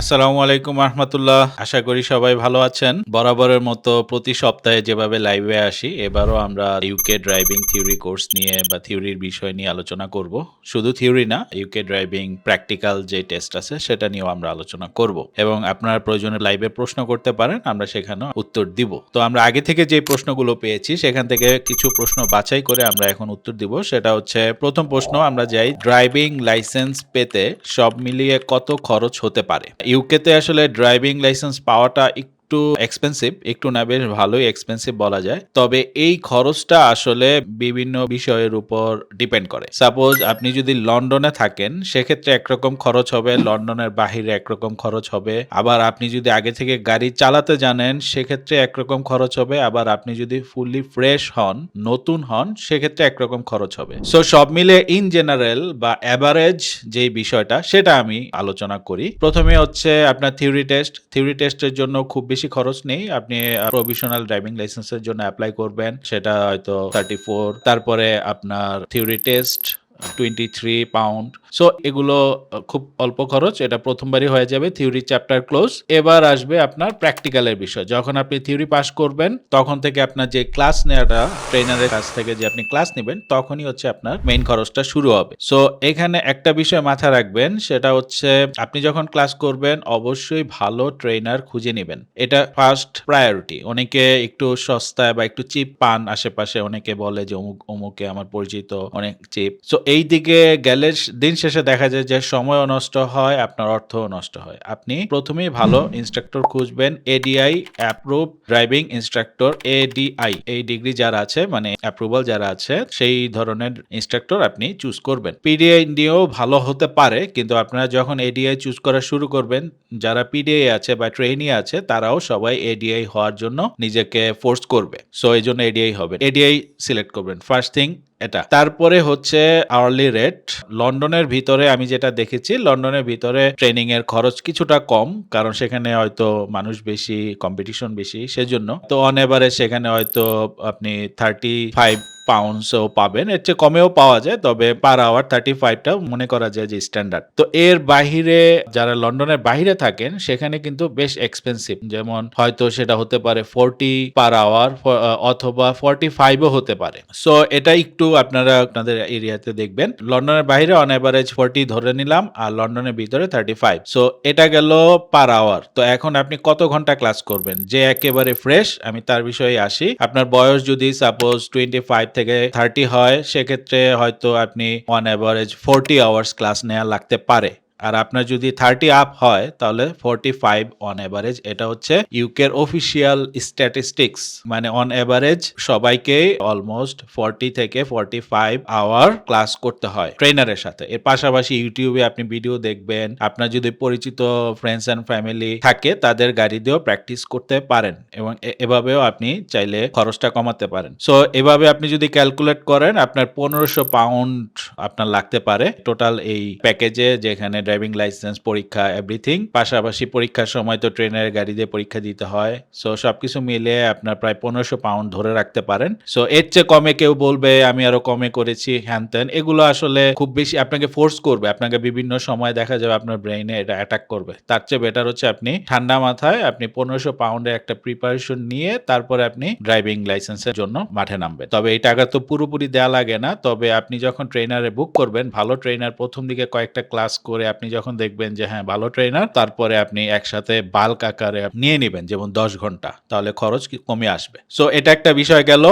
আসসালামু আলাইকুম রহমতুল্লাহ। আশা করি সবাই ভালো আছেন। বরাবরের মতো প্রতি সপ্তাহে যেভাবে লাইভে আসি, এবারও আমরা ইউকে ড্রাইভিং থিওরি কোর্স নিয়ে বা থিওরির বিষয় নিয়ে আলোচনা করব। শুধু থিওরি না ইউকে ড্রাইভিং প্র্যাকটিক্যাল যে টেস্ট আছে, সেটা নিয়েও আমরা আলোচনা করব। এবং আপনার প্রয়োজনে লাইভে প্রশ্ন করতে পারেন, আমরা সেখানে উত্তর দিব। তো আমরা আগে থেকে যে প্রশ্নগুলো পেয়েছি, সেখান থেকে কিছু প্রশ্ন বাছাই করে আমরা এখন উত্তর দিব। সেটা হচ্ছে, প্রথম প্রশ্ন, আমরা যাই ড্রাইভিং লাইসেন্স পেতে সব মিলিয়ে কত খরচ হতে পারে? ইউকেতে আসলে ড্রাইভিং লাইসেন্স পাওয়াটা একটু এক্সপেন্সিভ একটু না বেশ ভালোই এক্সপেন্সিভ বলা যায়। তবে এই খরচটা আসলে বিভিন্ন বিষয়ের উপর ডিপেন্ড করে। সাপোজ আপনি যদি লন্ডনে থাকেন, সেক্ষেত্রে একরকম খরচ হবে, লন্ডনের বাহিরে একরকম খরচ হবে। আবার আপনি যদি আগে থেকে গাড়ি চালাতে জানেন, সেক্ষেত্রে একরকম খরচ হবে। আবার আপনি যদি ফুললি ফ্রেশ হন, নতুন হন, সেক্ষেত্রে একরকম খরচ হবে। সো সব মিলে ইন জেনারেল বা অ্যাভারেজ যে বিষয়টা, সেটা আমি আলোচনা করি। প্রথমে হচ্ছে আপনার থিওরি টেস্ট থিওরি টেস্টের জন্য খুব বেশি খরচ নেই। আপনি প্রভিশনাল ড্রাইভিং লাইসেন্সের জন্য অ্যাপ্লাই করবেন। সেটা হয়তো থার্টি তারপরে আপনার theory test twenty three pound so এগুলো খুব অল্প খরচ। এটা প্রথমবারই হয়ে যাবে থিওরি চ্যাপ্টার ক্লোজ এবার আসবে আপনার প্র্যাকটিক্যালের বিষয়। যখন আপনি থিওরি পাস করবেন, তখন থেকে আপনার যে ক্লাস নেওয়াটা ট্রেনারের কাছ থেকে যে আপনি ক্লাস নেবেন, তখনই হচ্ছে আপনার মেইন খরচটা শুরু হবে। সো এখানে একটা বিষয় মাথা রাখবেন, সেটা হচ্ছে আপনি যখন ক্লাস করবেন, অবশ্যই ভালো ট্রেনার খুঁজে নেবেন। এটা ফার্স্ট প্রায়োরিটি অনেকে একটু সস্তায় বা একটু চিপ পান আশেপাশে। অনেকে বলে যে, অমুক, অমুকে আমার পরিচিত, অনেক চিপ সো এই দিকে গেলে দিন শেষে দেখা যায় যে সময়ও নষ্ট হয়, আপনার অর্থও নষ্ট হয়। আপনি প্রথমেই ভালো ইনস্ট্রাক্টর খুঁজবেন ADI approve driving instructor ADI এই ডিগ্রি যারা আছে মানে অ্যাপ্রুভাল যারা আছে, সেই ধরনের ইনস্ট্রাক্টর আপনি চুজ করবেন। পিডিআই নিয়েও ভালো হতে পারে, কিন্তু আপনারা যখন এডিআই চুজ করা শুরু করবেন, যারা পিডিআই আছে বা ট্রেনি আছে, তারাও সবাই এডিআই হওয়ার জন্য নিজেকে ফোর্স করবে। সো এই জন্য এডিআই হবে। এডিআই সিলেক্ট করবেন। ফার্স্ট থিং এটা। তারপরে হচ্ছে আওয়ারলি রেট লন্ডনের ভিতরে আমি যেটা দেখেছি, লন্ডনের ভিতরে ট্রেনিং এর খরচ কিছুটা কম, কারণ সেখানে হয়তো মানুষ বেশি কম্পিটিশন বেশি, সেজন্য। তো অন এভারেজ সেখানে হয়তো আপনি থার্টি ফাইভ পাউন্ডসও পাবেন। এর চেয়ে কমেও পাওয়া যায়, তবে পার আওয়ার থার্টি ফাইভটা মনে করা যায় যে স্ট্যান্ডার্ড তো এর বাহিরে যারা লন্ডনের বাইরে থাকেন, সেখানে কিন্তু বেশ এক্সপেন্সিভ যেমন হয়তো সেটা হতে পারে ফোরটি পার আওয়ার অথবা ফর্টি ফাইভও হতে পারে। সো এটা একটু আপনারা আপনাদের এরিয়াতে দেখবেন। লন্ডনের বাইরে অন অ্যাভারেজ ফোরটি ধরে নিলাম, আর লন্ডনের ভিতরে থার্টি ফাইভ সো এটা গেল পার আওয়ার তো এখন আপনি কত ঘণ্টা ক্লাস করবেন? যে একেবারে ফ্রেশ আমি তার বিষয়ে আসি। আপনার বয়স যদি সাপোজ টোয়েন্টি ফাইভ থেকে থার্টি হয় সেক্ষেত্রে হয়তো আপনি on average forty hours class নেওয়া লাগতে পারে। আর আপনার যদি থার্টি আপ হয়, তাহলে ফোরটি ফাইভ অন এভারেজ এটা হচ্ছে ইউকের অফিসিয়াল স্ট্যাটিস্টিক্স মানে অন এভারেজ সবাইকে অলমোস্ট ফোরটি থেকে ফোরটি ফাইভ আওয়ার ক্লাস করতে হয় ট্রেনারের সাথে। এর পাশাপাশি ইউটিউবে আপনি ভিডিও দেখবেন, আপনার যদি পরিচিত ফ্রেন্ডস অ্যান্ড ফ্যামিলি থাকে, তাদের গাড়ি দিয়েও প্র্যাকটিস করতে পারেন এবং এভাবেও আপনি চাইলে খরচটা কমাতে পারেন। সো এভাবে আপনি যদি ক্যালকুলেট করেন, আপনার পনেরোশো পাউন্ড আপনার লাগতে পারে টোটাল এই প্যাকেজে যেখানে ড্রাইভিং লাইসেন্স পরীক্ষা এভরিথিং পাশাপাশি পরীক্ষার সময় তো ট্রেনের গাড়ি দিয়ে পরীক্ষা দিতে হয়। সো সবকিছু মিলে আপনার প্রায় পনেরোশো পাউন্ড ধরে রাখতে পারেন। সো এর চেয়ে কমে কেউ বলবে, আমি আরও কমে করেছি, হ্যান ত্যান। এগুলো আসলে খুব বেশি আপনাকে ফোর্স করবে। আপনাকে বিভিন্ন সময় দেখা যাবে আপনার ব্রেইনে এটা অ্যাটাক করবে। তার চেয়ে বেটার হচ্ছে আপনি ঠান্ডা মাথায় আপনি পনেরোশো পাউন্ডের একটা প্রিপারেশন নিয়ে তারপরে আপনি ড্রাইভিং লাইসেন্সের জন্য মাঠে নামবেন। তবে এই টাকা তো পুরোপুরি দেওয়া লাগে না। তবে আপনি যখন ট্রেনারে বুক করবেন, ভালো ট্রেনার প্রথম দিকে কয়েকটা ক্লাস করে আপনি যখন দেখবেন যে হ্যাঁ ভালো ট্রেনার তারপরে আপনি একসাথে বাল্ক আকারে নিয়ে নেবেন, যেমন দশ ঘণ্টা, তাহলে খরচ কমে আসবে। সো এটা একটা বিষয় গেল।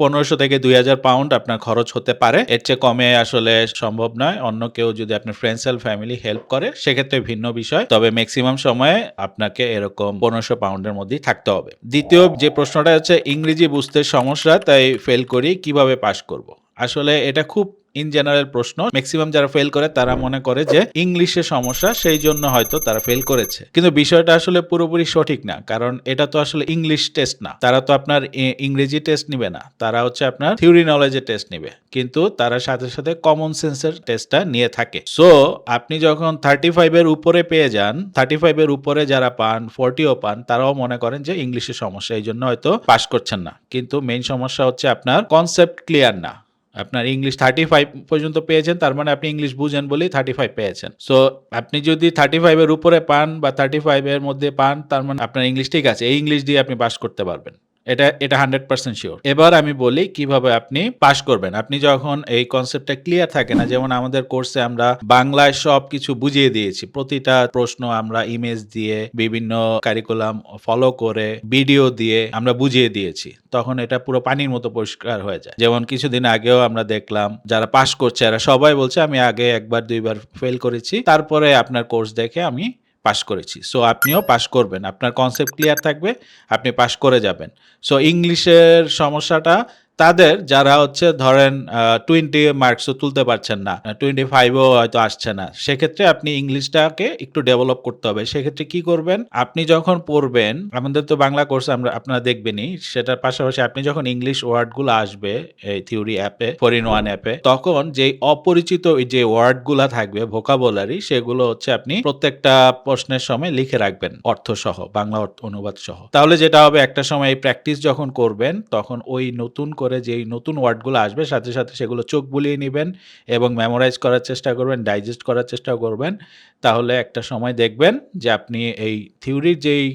পনেরোশো থেকে দুই হাজার পাউন্ড আপনার খরচ হতে পারে। এর চেয়ে কমে আসলে সম্ভব নয়। অন্য কেউ যদি আপনার ফ্রেন্ডস এন্ড ফ্যামিলি হেল্প করে, সেক্ষেত্রে ভিন্ন বিষয়। তবে ম্যাক্সিমাম সময়ে আপনাকে এরকম পনেরোশো পাউন্ডের মধ্যেই থাকতে হবে। দ্বিতীয় যে প্রশ্নটা হচ্ছে ইংরেজি বুঝতে সমস্যা, তাই ফেল করি, কীভাবে পাশ করব? আসলে এটা খুব ইন জেনারেল প্রশ্ন। ম্যাক্সিমাম যারা ফেল করে, তারা মনে করে যে ইংলিশে সমস্যা, সেই জন্য হয়তো তারা ফেল করেছে। কিন্তু বিষয়টা আসলে পুরোপুরি সঠিক না, কারণ এটা তো আসলে ইংলিশ টেস্ট না। তারা তো আপনার ইংরেজি টেস্ট নিবে না। তারা হচ্ছে আপনার থিওরি নলেজের টেস্ট নিবে। কিন্তু তারা সাথে সাথে কমন সেন্সের টেস্টটা নিয়ে থাকে। সো আপনি যখন থার্টি ফাইভের উপরে পেয়ে যান থার্টি ফাইভের উপরে যারা পান ফোরটিও পান, তারাও মনে করেন যে ইংলিশের সমস্যা, এই জন্য হয়তো পাশ করছেন না। কিন্তু মেইন সমস্যা হচ্ছে আপনার কনসেপ্ট ক্লিয়ার না। আপনার ইংলিশ থার্টি ফাইভ পর্যন্ত পেয়েছেন, তার মানে আপনি ইংলিশ বুঝেন বলেই থার্টি ফাইভ পেয়েছেন। সো আপনি যদি থার্টি ফাইভের উপরে পান বা থার্টি ফাইভের মধ্যে পান, তার মানে আপনার ইংলিশ ঠিক আছে। এই ইংলিশ দিয়ে আপনি পাস করতে পারবেন। এটা এটা হান্ড্রেড পার্সেন্ট শিওর এবার আমি বলি কীভাবে আপনি পাস করবেন। আপনি যখন এই কনসেপ্টটা ক্লিয়ার থাকে না, যেমন আমাদের কোর্সে আমরা বাংলায় সব কিছু বুঝিয়ে দিয়েছি। প্রতিটা প্রশ্ন আমরা ইমেজ দিয়ে, বিভিন্ন কারিকুলাম ফলো করে ভিডিও দিয়ে আমরা বুঝিয়ে দিয়েছি। তখন এটা পুরো পানির মতো পরিষ্কার হয়ে যায়। যেমন কিছুদিন আগেও আমরা দেখলাম, যারা পাস করছে, এরা সবাই বলছে, আমি আগে একবার, দুইবার ফেল করেছি। তারপরে আপনার কোর্স দেখে আমি পাস করেছি। সো আপনিও পাশ করবেন। আপনার কনসেপ্ট ক্লিয়ার থাকবে, আপনি পাশ করে যাবেন। সো ইংলিশের সমস্যাটা তাদের যারা হচ্ছে ধরেন টোয়েন্টি মার্কসও তুলতে পারছেন না টোয়েন্টি ফাইভও হয়তো আসছে না, সেক্ষেত্রে আপনি ইংলিশটাকে একটু ডেভেলপ করতে হবে। সেক্ষেত্রে কি করবেন? আপনি যখন পড়বেন, আমাদের তো বাংলা কোর্স আমরা, আপনারা দেখবেনই, সেটার পাশাপাশি আপনি যখন ইংলিশ ওয়ার্ডগুলো আসবে, এই থিওরি অ্যাপে ফোর ইন ওয়ান অ্যাপে তখন যে অপরিচিত যে ওয়ার্ডগুলো থাকবে ভোকাবুলারি সেগুলো হচ্ছে আপনি প্রত্যেকটা প্রশ্নের সময় লিখে রাখবেন অর্থ সহ বাংলা অর্থ অনুবাদ সহ। তাহলে যেটা হবে, একটা সময় এই প্র্যাকটিস যখন করবেন, তখন ওই নতুন করে যেই নতুন ওয়ার্ডগুলো আসবে, সাথে সাথে সেগুলো চোখ বুলিয়ে নেবেন এবং মেমোরাইজ করার চেষ্টা করবেন ডাইজেস্ট করার চেষ্টা করবেন। তাহলে একটা সময় দেখবেন যে আপনি এই থিওরির যেই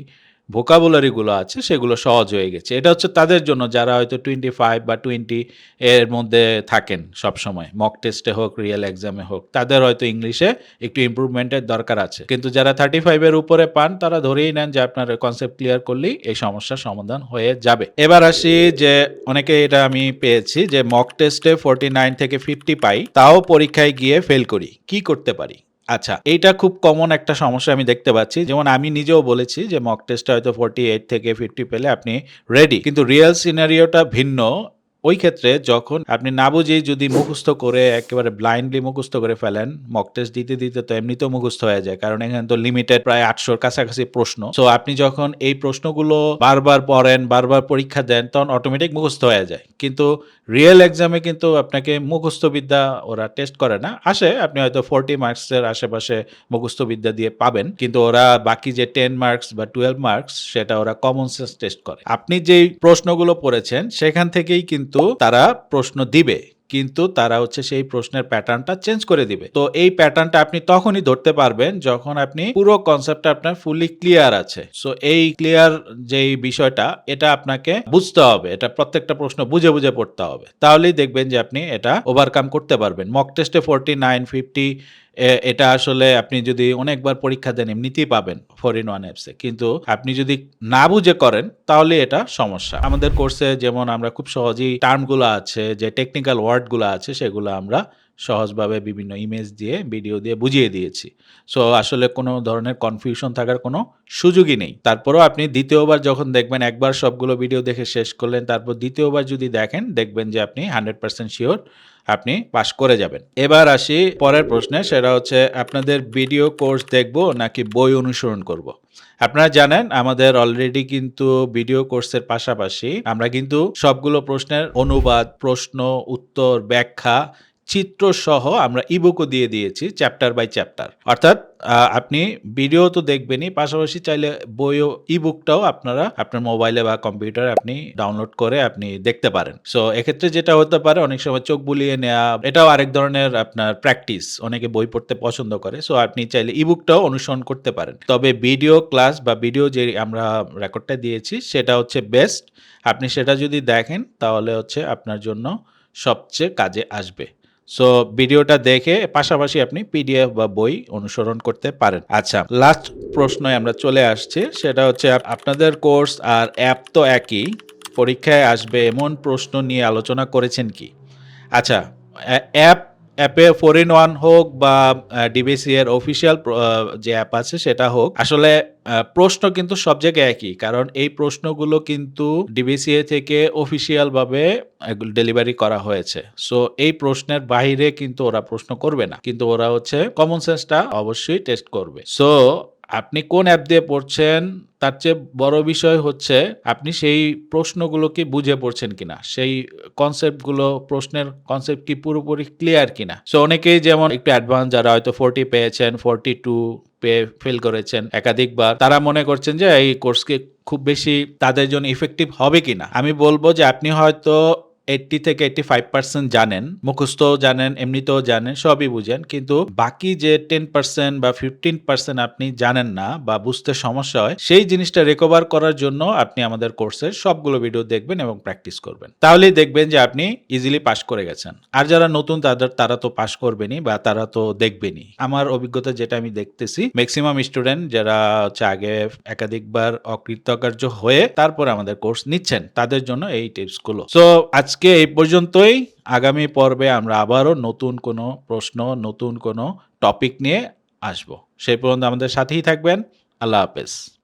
ভোকাবুলারিগুলো আছে, সেগুলো সহজ হয়ে গেছে। এটা হচ্ছে তাদের জন্য যারা হয়তো টোয়েন্টি ফাইভ বা টোয়েন্টি এর মধ্যে থাকেন সব সময় মক টেস্টে হোক রিয়েল এক্সামে হোক, তাদের হয়তো ইংলিশে একটু ইমপ্রুভমেন্টের দরকার আছে। কিন্তু যারা থার্টি ফাইভের উপরে পান, তারা ধরেই নেন যে আপনার কনসেপ্ট ক্লিয়ার করলেই এই সমস্যার সমাধান হয়ে যাবে। এবার আসি যে অনেকে এটা আমি পেয়েছি যে মক টেস্টে ফোরটি নাইন থেকে ফিফটি পাই, তাও পরীক্ষায় গিয়ে ফেল করি। কি করতে পারি? আচ্ছা এইটা খুব কমন একটা সমস্যা আমি দেখতে পাচ্ছি। যেমন আমি নিজেও বলেছি যে মক টেস্টে হয়তো ফোরটি এইট থেকে ফিফটি পেলে আপনি রেডি কিন্তু রিয়েল সিনারিওটা ভিন্ন। ওই ক্ষেত্রে যখন আপনি না বুঝেই যদি মুখস্থ করে একেবারে ব্লাইন্ডলি মুখস্থ করে ফেলেন মক টেস্ট দিতে দিতে তো এমনিতেও মুখস্থ হয়ে যায়, কারণ এখানে তো লিমিটেড প্রায় আটশোর কাছাকাছি প্রশ্ন। তো আপনি যখন এই প্রশ্নগুলো বারবার পড়েন, বারবার পরীক্ষা দেন, তখন অটোমেটিক মুখস্থ হয়ে যায়। কিন্তু রিয়েল এক্সামে কিন্তু আপনাকে মুখস্থ বিদ্যা ওরা টেস্ট করে না। আসে, আপনি হয়তো ফোরটি মার্কসের আশেপাশে মুখস্থবিদ্যা দিয়ে পাবেন, কিন্তু ওরা বাকি যে টেন মার্কস বা টুয়েলভ মার্কস সেটা ওরা কমন সেন্স টেস্ট করে। আপনি যেই প্রশ্নগুলো পড়েছেন, সেখান থেকেই কিন্তু তারা প্রশ্ন দিবে, কিন্তু তারা হচ্ছে সেই প্রশ্নের প্যাটার্নটা চেঞ্জ করে দিবে। তো এই প্যাটার্নটা আপনি তখনই ধরতে পারবেন যখন আপনি পুরো কনসেপ্টটা আপনার ফুললি ক্লিয়ার আছে। সো এই ক্লিয়ার যেই বিষয়টা, এটা আপনাকে বুঝতে হবে, এটা প্রত্যেকটা প্রশ্ন বুঝে বুঝে পড়তে হবে। তাহলেই দেখবেন যে আপনি এটা ওভারকাম করতে পারবেন। মক টেস্টে ফোরটি নাইন ফিফটি এটা আসলে আপনি যদি অনেকবার পরীক্ষা দেন, এমনিতেই পাবেন ফোর ইন ওয়ান অ্যাপসে কিন্তু আপনি যদি না বুঝে করেন, তাহলে এটা সমস্যা। আমাদের কোর্সে যেমন আমরা খুব সহজেই টার্মগুলো আছে, যে টেকনিক্যাল ওয়ার্ডগুলো আছে, সেগুলো আমরা সহজভাবে বিভিন্ন ইমেজ দিয়ে ভিডিও দিয়ে বুঝিয়ে দিয়েছি। সো আসলে কোনো ধরনের কনফিউশন থাকার কোনো সুযোগই নেই। তারপরেও আপনি দ্বিতীয়বার যখন দেখবেন একবার সবগুলো ভিডিও দেখে শেষ করলেন, তারপর দ্বিতীয়বার যদি দেখেন, দেখবেন যে আপনি হান্ড্রেড পার্সেন্ট শিওর আপনি পাশ করে যাবেন। এবার আসি পরের প্রশ্নে, সেটা হচ্ছে, আপনাদের ভিডিও কোর্স দেখব নাকি বই অনুসরণ করব। আপনারা জানেন, আমাদের অলরেডি কিন্তু ভিডিও কোর্সের পাশাপাশি আমরা কিন্তু সবগুলো প্রশ্নের অনুবাদ, প্রশ্ন, উত্তর, ব্যাখ্যা চিত্র সহ আমরা ইবুকও দিয়ে দিয়েছি চ্যাপ্টার বাই চ্যাপ্টার অর্থাৎ আপনি ভিডিও তো দেখবেনই, পাশাপাশি চাইলে বইও ইবুকটাও আপনারা আপনার মোবাইলে বা কম্পিউটারে আপনি ডাউনলোড করে আপনি দেখতে পারেন। সো এক্ষেত্রে যেটা হতে পারে, অনেক সময় চোখ বুলিয়ে নেওয়া এটাও আরেক ধরনের আপনার প্র্যাকটিস অনেকে বই পড়তে পছন্দ করে সো আপনি চাইলে ইবুকটাও অনুসরণ করতে পারেন। তবে ভিডিও ক্লাস বা ভিডিও যে আমরা রেকর্ডটা দিয়েছি, সেটা হচ্ছে বেস্ট আপনি সেটা যদি দেখেন, তাহলে হচ্ছে আপনার জন্য সবচেয়ে কাজে আসবে। সো ভিডিওটা দেখে পাশাপাশি আপনি পিডিএফ বা বই অনুসরণ করতে পারেন। আচ্ছা লাস্ট প্রশ্নে আমরা চলে আসছি। সেটা হচ্ছে আপ- আপনাদের কোর্স আর অ্যাপ তো একই। পরীক্ষায় আসবে এমন প্রশ্ন নিয়ে আলোচনা করেছেন কি? আচ্ছা অ্যা- অ্যাপ অ্যাপে ফোর ইন ওয়ান হোক বা ডিবিসি এর অফিসিয়াল যে অ্যাপ আছে সেটা হোক, আসলে প্রশ্ন কিন্তু সব জায়গায় একই। কারণ এই প্রশ্নগুলো কিন্তু ডিবিসিএ থেকে অফিসিয়াল ভাবে ডেলিভারি করা হয়েছে। সো এই প্রশ্নের বাইরে কিন্তু ওরা প্রশ্ন করবে না। কিন্তু ওরা হচ্ছে কমন সেন্সটা অবশ্যই টেস্ট করবে। সো আপনি কোন অ্যাপ দিয়ে পড়ছেন, তার চেয়ে বড় বিষয় হচ্ছে আপনি সেই প্রশ্নগুলোকে বুঝে পড়ছেন কিনা? সেই কনসেপ্টগুলো প্রশ্নের কনসেপ্ট কি পুরোপুরি ক্লিয়ার কিনা? সো অনেকেই যেমন একটু অ্যাডভান্স যারা হয়তো ফোরটি পেয়েছেন ফোরটি টু পেয়ে ফেল করেছেন একাধিকবার, তারা মনে করছেন যে এই কোর্সকে খুব বেশি তাদের জন্য ইফেক্টিভ হবে কিনা? আমি বলব যে আপনি হয়তো এইটটি থেকে এইটটি ফাইভ পার্সেন্ট জানেন, মুখস্থও জানেন, এমনিতেও জানেন, সবই বুঝেন, কিন্তু বাকি যে টেন পার্সেন্ট বা ফিফটিন পার্সেন্ট আপনি জানেন না বা বুঝতে সমস্যা হয়, সেই জিনিসটা রিকভার করার জন্য আপনি আমাদের কোর্সের সবগুলো ভিডিও দেখবেন এবং প্র্যাকটিস করবেন। তাহলেই দেখবেন যে আপনি ইজিলি পাশ করে গেছেন। আর যারা নতুন, তাদের, তারা তো পাশ করবেনই বা তারা তো দেখবেনই আমার অভিজ্ঞতা যেটা আমি দেখতেছি ম্যাক্সিমাম স্টুডেন্ট যারা হচ্ছে আগে একাধিকবার অকৃতকার্য হয়ে তারপর আমাদের কোর্স নিচ্ছেন, তাদের জন্য এই টিপসগুলো সো আজকে এই পর্যন্তই। আগামী পর্বে আমরা আবারও নতুন কোনো প্রশ্ন, নতুন কোনো টপিক নিয়ে আসব। সেই পর্যন্ত আমাদের সাথেই থাকবেন। আল্লাহ হাফেজ।